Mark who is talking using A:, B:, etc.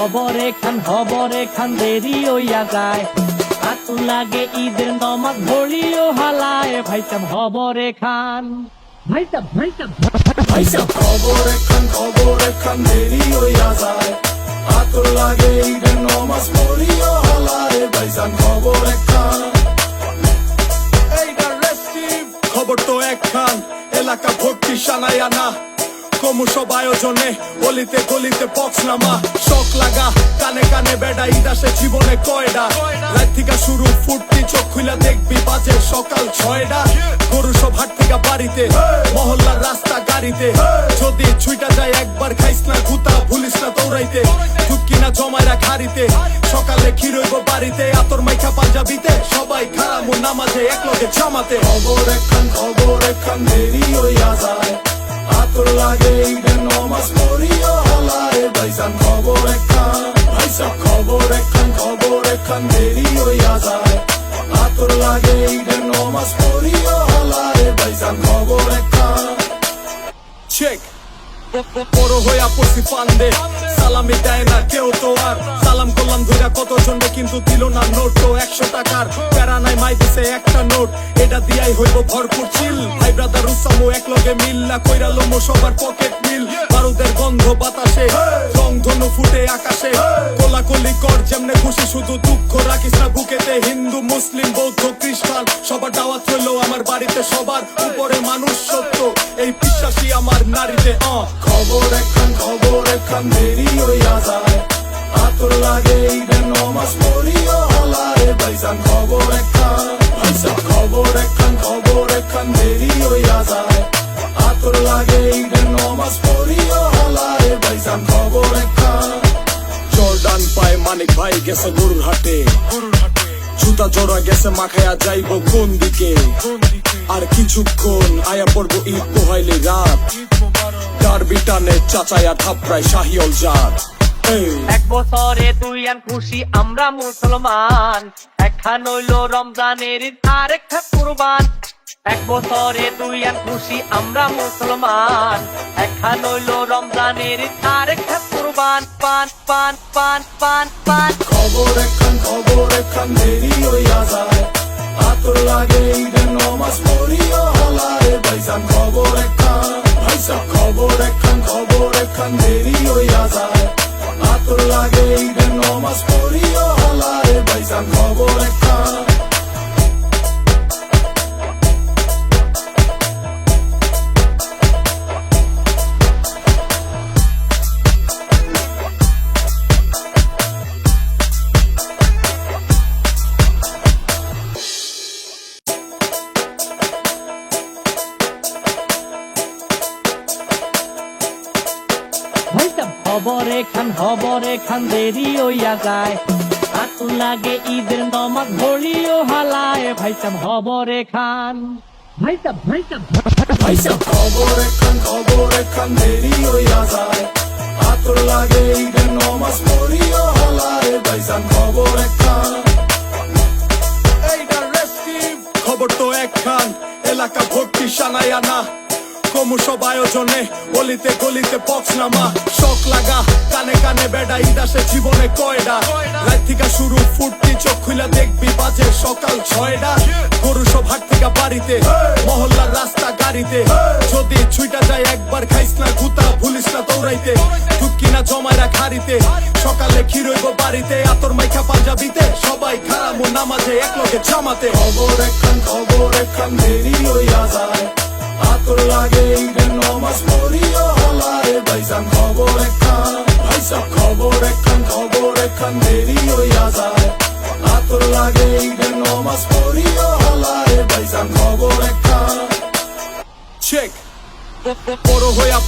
A: খবর এখান খবর এখান দেরি হইয়া যায়। আতু লাগে ঈদের নমাজ ভরিও হালায়। ভাইসাব খবর এখান। ভাইসাব ভাইসাব
B: ভাইসা খবর এখান খবর এখান দেরি হইয়া যায়। আতর লাগে ঈদের নমাজ পড়িও হালায়। ভাইসান খবর এখান। খবর তো একখান এলাকা ভর্তি সানায় আনা। ক্রমশ আয়োজনে গলিতে গলিতে বক্স নামা। শখ লাগা, কানে কানে বেডা ইদাসে জীবনে কয়ডা? রাত থেকে শুরু ফুটতি চোখ খুলা দেখবি, বাজে সকাল ছয়ডা। গরু সব হাট থেকে বাড়িতে, মহল্লার রাস্তা গাড়িতে। যদি ছুইটা যায়, একবার খাইস না গুতা, ভুলিস না দৌড়াইতে। ঢুকি না জমাইরা খারিতে সকালে ক্ষীরইব বাড়িতে, আতর মাইখা পাঞ্জাবিতে। সবাই খারামু নামাজে এক লগে জামাতে। খবর একখান খবর একখান দেরি হইয়া যায়। আতর লাগে ঈদের নমাজ পড়িও হালায় ভাইসান খবর একখান ভাইসা খবর একখান খবর একখান দেরি হইয়া যায় আতর লাগে ঈদের নমাজ পড়িও হালায় ভাইসান খবর একখান চেক বড় হইয়া পড়ছি ফান্দে সালামি দেয় না কেউ তো আর। সালাম করলাম ধইরা কত জনকে কিন্তু দিল না নোট। তো একশো টাকার প্যারা নাই, মাই দিছে একটা নোট। এটা দিয়াই হইব ভরপুর চিল। ভাই ব্রাদার উসামো এক লগে মিল না কইরা লোমো সবার পকেট মিল বারুদের গন্ধ বাতাসে, রং ধনু ফুটে আকাশে। কোলাকুলি কর, যেমনে খুশি শুধু দুঃখ রাখিস না বুকেতে হিন্দু, মুসলিম, বৌদ্ধ খ্রিস্টান সবার দাওয়াত হইল আমার বাড়িতে সবার উপরে মানুষ সত্য। এই বিশ্বাসী আমার নারীতে খবর একখান খবর একখান দেরি হইয়া যায় আতর লাগে ঈদের নমাজ পড়িও হালায়। ভাইসান খবর একখান ভাইসা খবর একখান খবর একখান দেরি হইয়া যায় আতর লাগে ঈদের নমাজ পড়িও হালায়। ভাইসান খবর একখান জর্ডান পায় মানিক ভাই গেছে গরুর হাটে জুতা জোড়া গেছে মাখায়া যাইব কোন দিকে? আর কিছুক্ষণ আয়া পড়ব ঈদ পোহাইলে রাত। ডার বিটানে চাচায়া থাপড়ায় শাহিওল জাত।
A: এক বছরে তুই আন খুশি আমরা মুসলমান। একখান হইল রমজানের আর একটা কুরবান। এক বছরে তুই আন খুশি আমরা মুসলমান। একখান হইল রমজানের ঈদ, কুরবান পান পান পান পান পান।
B: খবর একখান খবর একখান দেরি হইয়া যায়। খবর
A: এখান খবর এখান দেরি হইয়া যায়। আতু লাগে ঈদের নমাজ ভরিও হালায়। ভাইসাব খবর এখান ভাইসাব ভাইসাব
B: ভাইসা খবর একখান খবর একখান দেরি হইয়া যায়। আতর লাগে ঈদের নমাজ পড়িও হালায়। ভাইসান খবর একখান এইটা রেস্টিভ খবর তো একখান এলাকা ভর্তি সানায় আনা ক্রমশ আয়োজনে। গলিতে গলিতে বক্স নামা। শখ লাগা, কানে কানে বেডা, ইদাসে জীবনে কয়ডা? রাত থেকে শুরু ফুটতি চোখ খুলা দেখবি বাজে সকাল ছয়ডা। গরু সব হাট থেকে বাড়িতে, মহল্লার রাস্তা গাড়িতে। যদি ছুইটা যায় একবার খাইস না, গুতা ভুলিস না দৌড়াইতে। ঢুকি না জমাইরা খারিতে সকালে ক্ষীরইব বাড়িতে, আতর মাইখা পাঞ্জাবিতে। সবাই খারামু নামাজে এক লগে জামাতে। খবর একখান খবর একখান দেরি হইয়া যায়। আতর লাগে ইডেন নমাজ পড়িও হালায় বাইজান খবর একখান ভাইসা খবর একখান খবর একখান দেরি হইয়া যায়। আতর লাগে ইডেন নমাজ পড়িও হালায় ভাইসান খবর একখান চেক বড় হইয়া